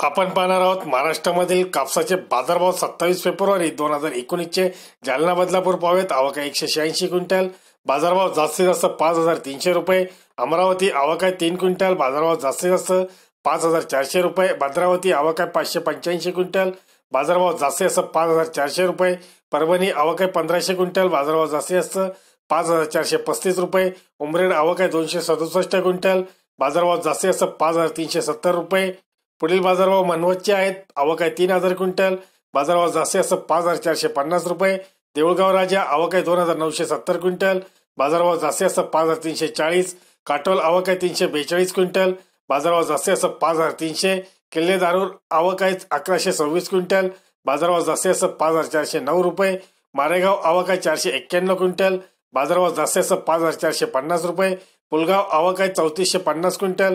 आपण पाहणार आहोत महाराष्ट्रामधील कापसाचे बाजारभाव सत्तावीस फेब्रुवारी दोन हजार एकोणीसचे. जालना बदलापूर पावेत आवक एकशे शहाऐंशी क्विंटल. बाजारभाव जास्तीत जास्त पाच हजार तीनशे रुपये. अमरावती आवक आहे तीन क्विंटल बाजारभाव जास्तीत जास्त पाच हजार चारशे रुपये. भद्रावती आवक आहे पाचशे पंच्याऐंशी क्विंटल बाजारभाव जास्तीत जास्त पाच हजार चारशे रुपये. परभणी आवक आहे पंधराशे क्विंटल बाजारभाव जास्तीत जास्त पाच हजार चारशे पस्तीस रुपये. उमरेड आवक आहे दोनशे सदुसष्ट क्विंटल बाजारभाव जास्तीत जास्त पाच हजार तीनशे सत्तर रुपये. पुढील बाजारभाव मनवतचे आहेत. आवक आहे तीन हजार क्विंटल. बाजारभाव जास्तीत जास्त पाच हजार चारशे पन्नास रुपये. देऊळगाव राजा आवक आहे दोन हजार नऊशे सत्तर क्विंटल. बाजारभाव जास्तीत जास्त पाच हजार तीनशे चाळीस. काटोल आवक आहे तीनशे बेचाळीस क्विंटल. बाजारभाव जास्तीत जास्त पाच हजार तीनशे. किल्ले दारूर आवक आहे अकराशे सव्वीस क्विंटल. बाजारभाव जास्तीत जास्त पाच हजार चारशे नऊ रुपये. मारेगाव आवक आहे चारशे एक्क्याण्णव क्विंटल. बाजारभाव जास्तीत जास्त पाच हजार चारशे पन्नास रुपये. पुलगाव आवक आहे चौतीसशे पन्नास क्विंटल.